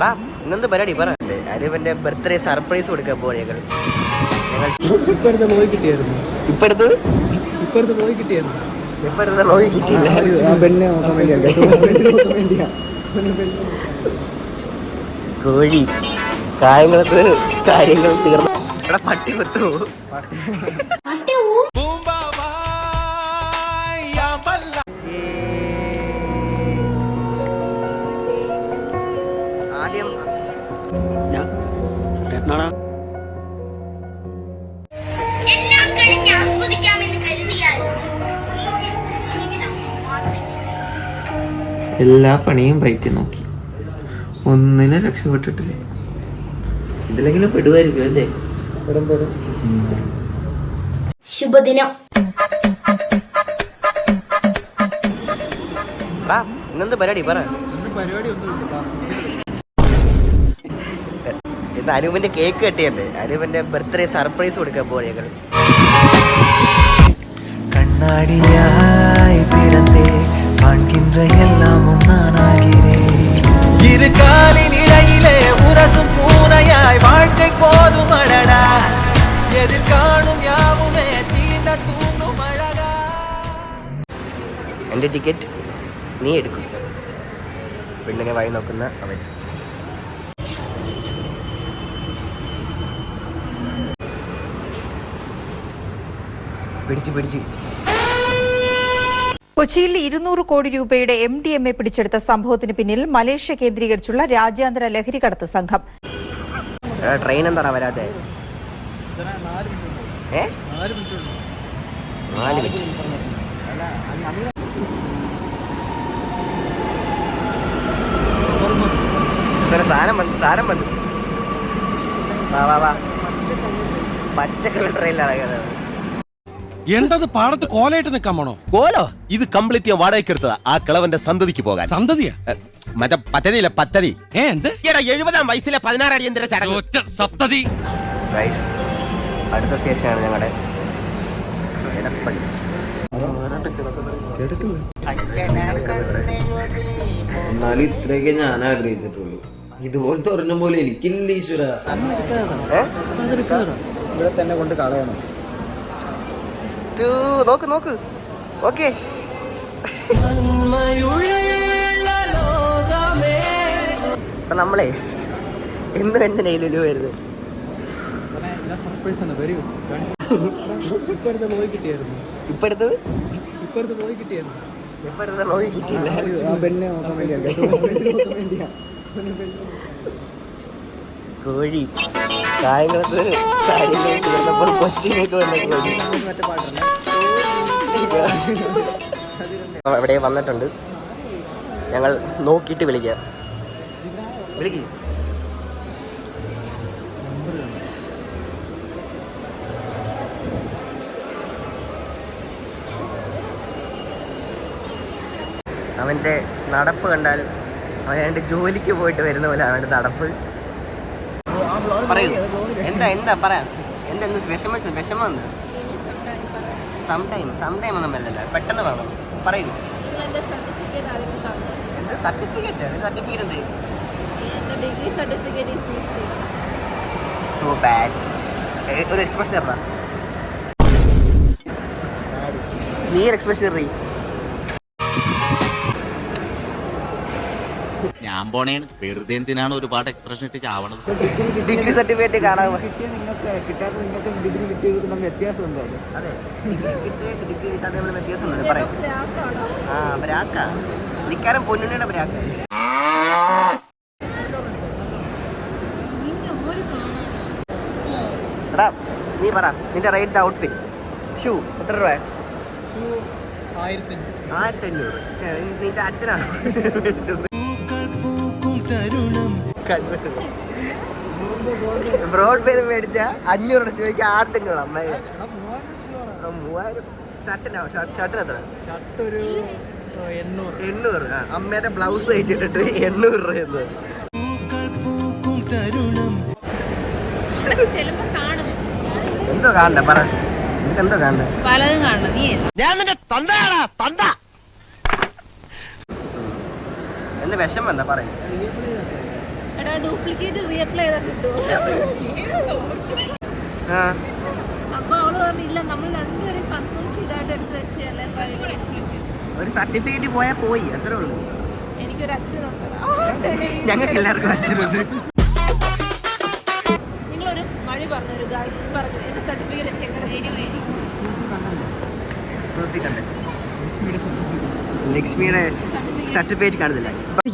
വാ ഇന്നെന്ത് പരിപാടി? പറ. അനുവന്റെ ബർത്ത്ഡേ സർപ്രൈസ് കൊടുക്കാൻ പോവാ ഞങ്ങൾ ഇപ്പഴത്തെ കിട്ടിയായിരുന്നു. ഇപ്പഴത്തെ? കിട്ടിയായിരുന്നു. കിട്ടിയില്ല. കോഴി കാര്യങ്ങൾക്ക് കാര്യങ്ങൾ തീർന്നു. എടാ പട്ടി കൊത്തു എല്ലാ പണിയും വയറ്റി നോക്കി. ഒന്നിനെ രക്ഷപ്പെട്ടിട്ടില്ല. ഇതിലെങ്കിലും പെടുവായിരിക്കും അല്ലേ? ശുഭദിനം. ഇന്നെന്ത് പരിപാടി പറ. അനൂപിന്റെ കേക്ക് കെട്ടിയല്ലേ അനൂപിന്റെ ബർത്ത്ഡേ സർപ്രൈസ് കൊടുക്കാൻ പോവാണ് ഞങ്ങൾ കണ്ണാടിയായി പിറന്നേ காண்கின்ற எல்லாமும் நானாகிறேன் இரு காலின் இடையிலே உரசும் பூனையாய் வாழ்க்கை போதும் அழடா எதிர் காணும் யாவுமே தீண்ட தூண்டும் அழகா എൻ്റെ ടിക്കറ്റ് നീ എടുക്കും പെണ്ണിനെ വായി നോക്കുന്ന അവൻ പിടിച്ച് പിടിച്ച് കൊച്ചിയിൽ ഇരുന്നൂറ് കോടി രൂപയുടെ എം ഡി എം എ പിടിച്ചെടുത്ത സംഭവത്തിന് പിന്നിൽ മലേഷ്യ കേന്ദ്രീകരിച്ചുള്ള രാജ്യാന്തര ലഹരി കടത്ത് സംഘം. ട്രെയിൻ സാറേ സാധനം വന്നു സാരം വന്നു. വാ വാ വാ. പച്ച കളർ ട്രെയിനിലാണ് ഇറങ്ങുന്നത് എന്തത് പാടത്ത് കോലയിട്ട് നിക്കാൻ പോണോ? കോലോ? ഇത് കംപ്ലീറ്റ് ഞാൻ വാടകയ്ക്ക് എടുത്തതാ. ആ കിളവന്റെ സന്തതിക്ക് പോകാൻ. സന്തതിയാ? മറ്റേ പദ്ധതിയില്ല പദ്ധതി. ഏ എന്ത്? എടാ എഴുപതാം വയസ്സിലെ പതിനാറ് അടിയന്തര ചടങ്ങ്? ഒറ്റ സപ്തതി. ഗൈസ് അടുത്ത സ്റ്റേഷനാണ് ഞങ്ങളുടെ എടപ്പള്ളി എന്നാലും ഇത്രയൊക്കെ ഞാൻ ആഗ്രഹിച്ചിട്ടുള്ളൂ. ഇതുപോലത്തെ ഒരെണ്ണം പോലെ എനിക്കില്ല ഈശ്വര? ഇവിടെ തന്നെ കൊണ്ട് കളയണം. ടു, നോക്ക് നോക്ക് ഓക്കെ അപ്പൊ നമ്മളെ എന്നും എന്തിനു വരുന്നത് എല്ലാം സർപ്രൈസ് ആണ് വരൂ ഇപ്പഴത്തെ പോയി കിട്ടിയായിരുന്നു ഇപ്പൊ എടുത്തത് ഇപ്പൊ എടുത്ത ലോകി കിട്ടിയില്ല ആ പെണ്ണിനെ നോക്കാൻ വേണ്ടിയാണ് പെണ്ണിനെ നോക്കാൻ വേണ്ടിയാ കോഴി. കായംകുളത്ത് കാര്യങ്ങൾ തീർന്നപ്പോൾ കൊച്ചിയിലേക്ക് വന്ന കോഴി. അവിടെ വന്നിട്ടുണ്ട്. ഞങ്ങൾ നോക്കിയിട്ട് വിളിക്കാം. വിളിക്കും. അവന്റെ നടപ്പ് കണ്ടാൽ അവന്റെ ജോലിക്ക് പോയിട്ട് വരുന്ന പോലെ അവന്റെ നടപ്പ്. പറയൂ എന്താ എന്താ പറയാം. എന്താ എന്ത് വിഷമ വിഷമം എന്താ സം ടൈം സം ടൈം ഒന്നും പെട്ടെന്ന് വേണം പറയൂ. എന്ത് സർട്ടിഫിക്കറ്റ് സർട്ടിഫിക്കറ്റ് എന്ത്? ഡിഗ്രി സർട്ടിഫിക്കറ്റ് സോ ബാഡ് ഒരു എക്സ്പ്രഷൻ തരണ നീ ഒരു എക്സ്പ്രഷൻ എറി ഞാൻ പോണേ വെറുതെ എന്തിനാണ് ഒരുപാട് എക്സ്പ്രഷൻ ഇട്ട് ചാവണത്? ഡിഗ്രി സർട്ടിഫിക്കറ്റ് കാണാൻ കിട്ടിയ നിങ്ങൾക്ക് കിട്ടാത്ത നിങ്ങൾക്ക് ഡിഗ്രി കിട്ടിയത് തമ്മിൽ വ്യത്യാസം ഉണ്ടോ അതെ ഡിഗ്രി കിട്ടിയ ഡിഗ്രി കിട്ടാതെ നമ്മൾ വ്യത്യാസം ഉണ്ട് പറയും. ആ ബ്രാക്ക നിക്കാരം പൊന്നുണ്ണിയുടെ ബ്രാക്ക എടാ നീ പറ നിന്റെ റേറ്റ് ഔട്ട്ഫിറ്റ് ഷൂ എത്ര രൂപ ഷൂ ആയിരത്തി ആയിരത്തി അഞ്ഞൂറ് നിന്റെ അച്ഛനാണ്? മേടിച്ചത്? ബ്രോഡ് പേര് മേടിച്ച അഞ്ഞൂറ് രൂപ ചോദിക്കുക ആയിരത്തി അമ്മയെ അമ്മ മൂവായിരം ഷർട്ടിനാ ഷർട്ടിന് എത്ര? ഷർട്ട് ഒരു എണ്ണൂറ്. എണ്ണൂറ്. അമ്മയുടെ ബ്ലൗസ് തയ്ച്ചിട്ടിട്ട് എണ്ണൂറ് രൂപ എന്ന് എന്തോ കാണണ്ടേ പറ. എന്തോ കാണണ്ടേ? പലതും കാണണം നീ എന്ത് വിഷം വന്ന പറയും. എടാ ഡ്യൂപ്ലിക്കേറ്റ് റീഅപ്ലൈ ചെയ്താൽ കിട്ടുമോ ആ. അപ്പൊ അവൾ പറഞ്ഞില്ല നമ്മൾ രണ്ടുപേരും കൺഫേം ചെയ്തായിട്ട് എടുത്ത് വെച്ചല്ലേ ഒരു സർട്ടിഫിക്കറ്റ് പോയാൽ പോയി അത്രേ ഉള്ളൂ. എനിക്കൊരു അച്ഛനുണ്ട് ഞങ്ങൾക്ക് എല്ലാവർക്കും അച്ഛനുണ്ട് നിങ്ങളൊരു മഴ പറഞ്ഞു ഒരു ഗായ്സ് പറഞ്ഞു എന്റെ സർട്ടിഫിക്കറ്റ് എനിക്ക് എങ്ങനെ വരും ലക്ഷ്മി കണ്ടേ ലക്ഷ്മിയുടെ സർട്ടിഫിക്കറ്റ് കാണുന്നില്ല.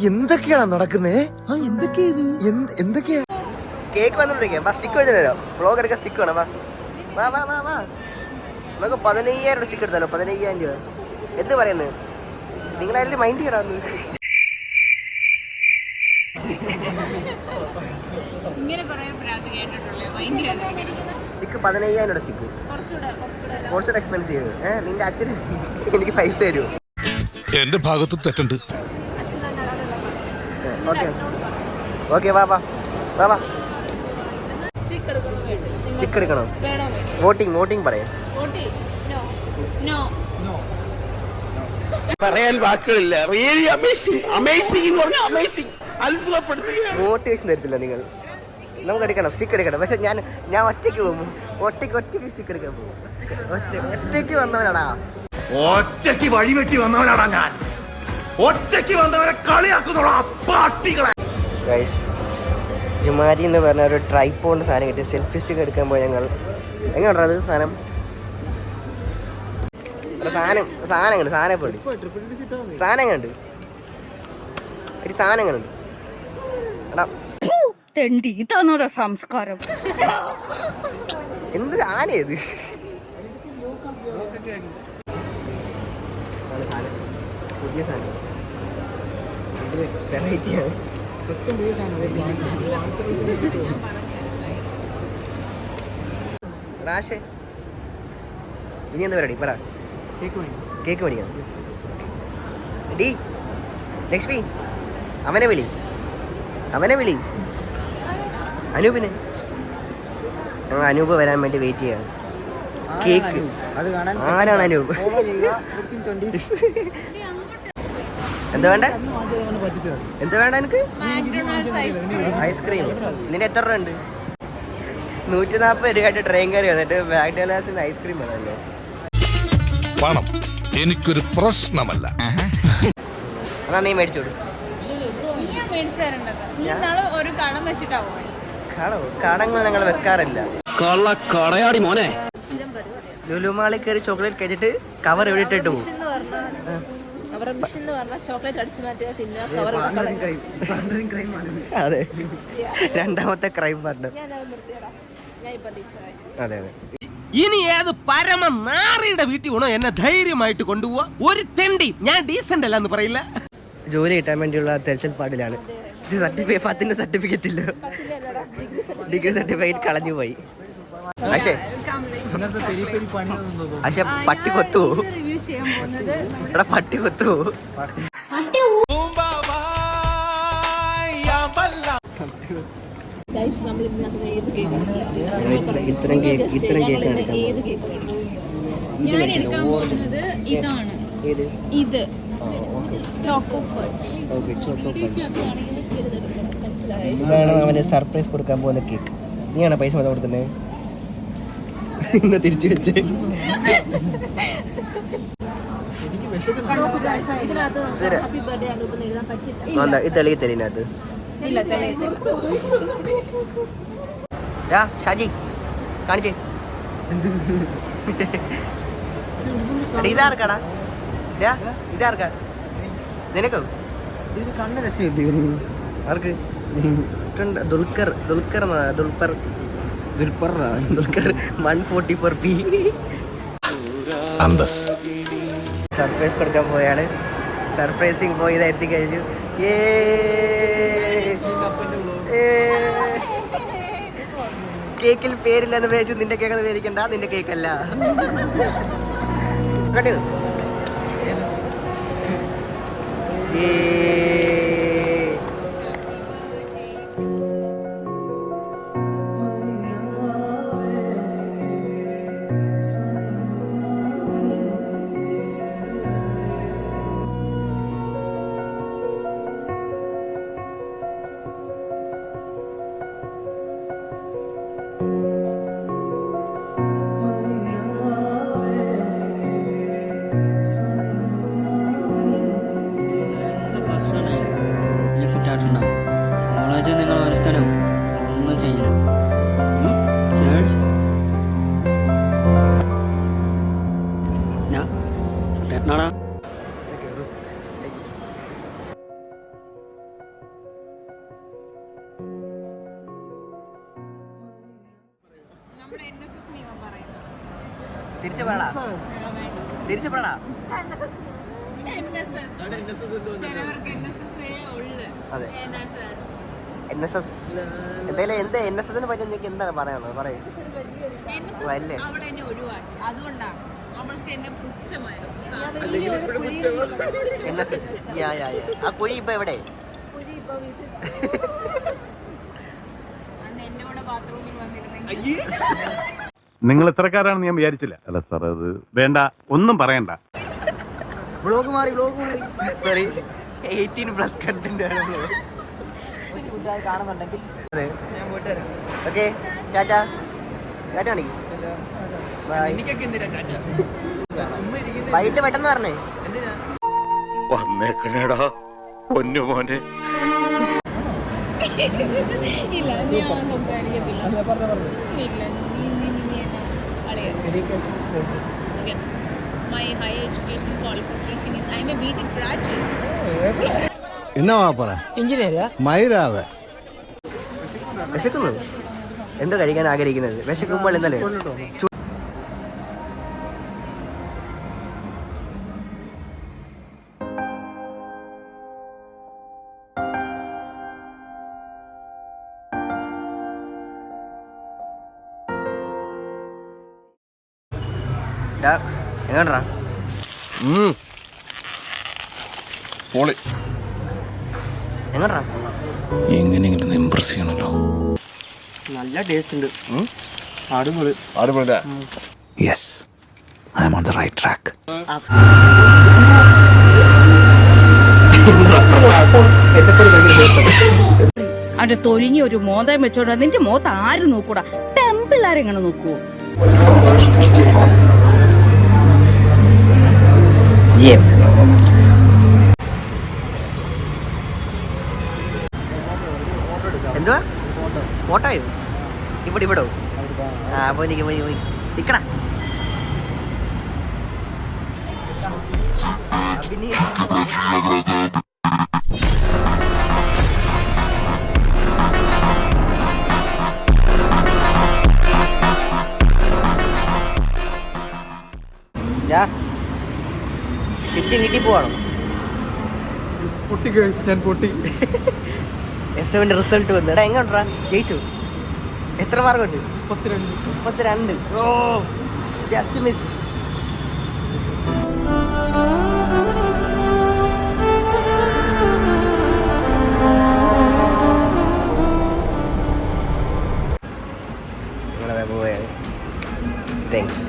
എന്തൊക്കെയാണ് നടക്കുന്നത് എന്തൊക്കെയാ കേക്ക് വന്നിട്ടുണ്ടെങ്കിൽ വാ സ്റ്റിക്ക് വെച്ചിട്ടോ ബ്ലോഗ് എടുക്കാൻ സ്റ്റിക്ക് വേണം. വാ. വാ വാ വാ വാ. നമുക്ക് പതിനയ്യായിരം രൂപ സ്റ്റിക്ക് എടുത്താലോ? പതിനയ്യായിരം രൂപ. എന്ത് പറയുന്നത്? നിങ്ങളതിൽ മൈൻഡ് ചെയ്യണമെന്ന് ഇങ്ങനെ കുറെ പ്രാന്ത് കേട്ടിട്ടുള്ളേ സ്റ്റിക്ക് പതിനയ്യായിരം സ്റ്റിക്ക് കുറച്ചുകൂടെ എക്സ്പെൻസീവ് ഏഹ് നിന്റെ അച്ഛന് എനിക്ക് പൈസ തരുമോ എന്റെ ഭാഗത്ത് തെറ്റുണ്ട്. ഓക്കെ ഓക്കെ വാ വാ. വാ വാ. സ്റ്റിക്ക് എടുക്കണോ വോട്ടിംഗ് വോട്ടിംഗ് പറയാം. ഓട്ടി നോ നോ പറയാൻ വാക്കുകളില്ല. റിയലി അമേസിംഗ് അമേസിംഗ് എന്ന് പറഞ്ഞാൽ അമേസിംഗ് അത്ഭുതപ്പെടുത്തുകയാണ്. മോട്ടിവേഷൻ തരത്തില്ല നിങ്ങൾ. നമുക്ക് എടുക്കണം സ്റ്റിക്ക് എടുക്കണം. പക്ഷെ ഞാൻ ഞാൻ ഒറ്റയ്ക്ക് പോകും. ഒറ്റയ്ക്ക് ഒറ്റയ്ക്ക് സ്റ്റിക്ക് എടുക്കാൻ പോകും. ഒറ്റ ഒറ്റയ്ക്ക് വന്നവനാടാ. ഒറ്റയ്ക്ക് വഴി വെട്ടി വന്നവനാടാ ഞാൻ. ഒറ്റയ്ക്ക് വന്നവരെ കളിയാക്കുന്നോളാ പാട്ടികളെ ഗൈസ് ജുമാരി എന്ന് പറഞ്ഞ ഒരു ട്രൈപ്പോണ്ട് സാധനം കിട്ടി. സെൽഫി സ്റ്റിക്ക് എടുക്കാൻ പോയി ഞങ്ങൾ. എങ്ങനെയുണ്ടോ അത് സാധനം? സാധനം സാധനങ്ങൾ സാധനം സാധനങ്ങളുണ്ട് സാധനങ്ങളുണ്ട്. ഒരു എടാ തെണ്ടി ഇതാണോ സംസ്കാരം. എന്ത് ആനയത് പുതിയ സാധനം വെറൈറ്റിയാണ് റാഷേ ഇനി എന്താ പരിപാടി? പറ. കേക്ക് മേടിക്കണം ഡി ലക്ഷ്മി അവനെ വിളി. അവനെ വിളി. അനൂപിനെ. ഞങ്ങൾ അനൂപ് വരാൻ വേണ്ടി വെയിറ്റ് ചെയ്യാം. കേക്ക്. അത് കാണാൻ ആരാണ് അനൂപ്? ഫോളോ ചെയ്യുക within 20 എന്താ വേണ്ട? എന്താ വേണ്ട എനിക്ക് ഐസ്ക്രീം ഐസ്ക്രീം ഇതിന് എത്ര രൂപ ഉണ്ട്? നൂറ്റി നാൽപ്പത് രൂപയായിട്ട് ട്രെയിൻ കയറി വന്നിട്ട് മാക്ഡൊണാൾഡ്സിന് ഐസ്ക്രീം വേണമല്ലോ. പണം എനിക്കൊരു പ്രശ്നമല്ല. എന്നാ നീ മേടിച്ചോട് മേടിച്ചു തരേണ്ടത് നീ ഒരു കടം കടങ്ങൾ ഞങ്ങൾ വെക്കാറില്ല. കള്ള കടയാടി മോനെ. ലുലുമാളിൽ കയറി ചോക്ലേറ്റ് കഴിച്ചിട്ട് കവർ എവിടെ ഇട്ടിട്ട്? പോകും അതെ. രണ്ടാമത്തെ ക്രൈം പറഞ്ഞു ഞാൻ അത് അതെ അതെ. ഇനി ഏത് പരമ നാറിയുടെ വീട്ടിൽ വേണോ എന്നെ ധൈര്യമായിട്ട് കൊണ്ടുപോവാ? ഒരു തെണ്ടി ഞാൻ ഡീസന്റ് അല്ല എന്ന് പറയില്ല. ജോലി കിട്ടാൻ വേണ്ടിയുള്ള തെരച്ചിൽ പാടിലാണ്. സർട്ടിഫിക്കറ്റ് പത്തിന്റെ സർട്ടിഫിക്കറ്റ് ഇല്ല. ഡിഗ്രി സർട്ടിഫിക്കറ്റ് കളഞ്ഞു പോയി. പക്ഷേ പക്ഷെ പട്ടി കൊത്തു എടാ പട്ടി കൊത്തു കേക്ക് ഇത്രയും കേക്ക് ഇത്രയും ഇതാണ്. ഇത്. ചോക്കോ ഓക്കെ ചോക്കോ ഇതാണ് അവന് സർപ്രൈസ് കൊടുക്കാൻ പോകുന്ന കേക്ക്. നീയാണ് പൈസ മൊത്തം കൊടുക്കുന്നത് ഇന്ന് തിരിച്ചു വെച്ചേ. നോക്കൂ guys, ഇതിനകത്ത് നമുക്ക് ഇതൊരു- ഹാപ്പി ബർത്ത്ഡേ അനുഭവം എഴുതാൻ പറ്റില്ല. എന്താ ഇത് തെളിയത്തില്ല ഇതിനകത്ത്. ഇല്ല തെളിയത്തില്ല യാ ഷാജി കാണിച്ചേ. ഇതാർക്കാടാ? യാ ഇതാർക്കാ? നിനക്കോ ഇത് കണ്ണ രസമില്ല ഇവന്? ആർക്ക്? ഇട്ടുണ്ട്. Dulquer Dulquer Dulquer. Dulquer Dulquer one forty four P. അന്തസ്. സർപ്രൈസ് കൊടുക്കാൻ പോയാണ്. സർപ്രൈസിങ് പോയി ഇത് എത്തിക്കഴിഞ്ഞു ഏ. കേക്കിൽ പേരില്ലെന്ന് വിചാരിച്ചു നിന്റെ കേക്ക് പേരിക്കണ്ട. നിന്റെ കേക്കല്ല. Cut Yeah. തിരിച്ചു പറടാ. തിരിച്ചു പറടാ. അതെ. എൻ എസ് എസ് എന്തായാലും എന്താ എൻ എസ് എസിനെ പറ്റി നിങ്ങൾക്ക് എന്താണ് പറയാനുള്ളത്? പറയൂ. പുച്ഛമായിരുന്നു N S S yeah yeah yeah ആ കുഴി ഇപ്പൊ എവിടെ? എന്നോട് ബാത്റൂമിൽ വന്നിരുന്നെങ്കിൽ നിങ്ങൾ ഇത്രക്കാരാണെന്ന് ഞാൻ വിചാരിച്ചില്ല. അല്ല സാർ അത് വേണ്ട. ഒന്നും പറയണ്ട. ബ്ലോഗ് മാറി ബ്ലോഗ് മാറി. സോറി എയ്റ്റീൻ പ്ലസ് കണ്ടന്റ് ആണ്. കൂട്ടുകാർ കാണുന്നുണ്ടെങ്കിൽ. അതെ. ഓക്കെ ടാറ്റ. ടാറ്റ കാണിക്കും ബൈ എനിക്കൊക്കെ എന്തിനാ ചാച്ച ചുമ്മാ ഇരിക്കുന്നത് വൈകിട്ട് പെട്ടെന്ന് പറഞ്ഞേ. എന്തിനാ? വന്നേക്കണേടാ പൊന്നു മോനെ. ഇല്ല ഞാൻ സംസാരിക്കത്തില്ല. എനിക്ക് My higher education qualification is I'm a BTech graduate. എന്നാ പറ? എഞ്ചിനീയർ മൈരാവ് വിശക്കുന്നു. എന്തോ കഴിക്കാൻ ആഗ്രഹിക്കുന്നത്? വിശക്കുമ്പോൾ എന്നല്ലേ നല്ല ടേസ്റ്റ് ഉണ്ട്. അടിപൊളി. Yes I am on the right track അവിടെ തൊലിഞ്ഞ ഒരു മോതം വെച്ചോണ്ട് നിന്റെ മോത്ത് ആരും നോക്കൂടാ? പെമ്പിള്ളാരെങ്ങനെ നോക്കൂ എന്തുവാ? ഫോട്ടോയോ ഇവിടെ ഇവിടോ? ആ പോയി നിക്ക് പോയി പോയി. നിക്കണ അഭിനയ തിരിച്ച് വീട്ടിൽ പോവാണോ? പൊട്ടി ഞാൻ പൊട്ടി. എസ് എമ്മിന്റെ റിസൾട്ട് വന്നു. എടാ എങ്ങോട്ടാ? ജയിച്ചു? എത്ര മാർക്ക് ഉണ്ട് മുപ്പത്തിരണ്ട്. മുപ്പത്തിരണ്ട്. ഓ. ജസ്റ്റ് മിസ് താങ്ക്സ്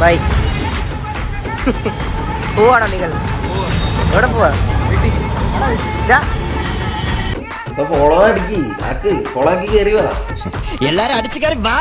ബൈ പോവാണോ നിങ്ങൾ? എവിടെ പോവാ? ഫോളോ അടിക്കി. ആക്ക്. ഫോളോ ആക്കി കയറി വാ. എല്ലാരും അടിച്ചു കയറി വാ.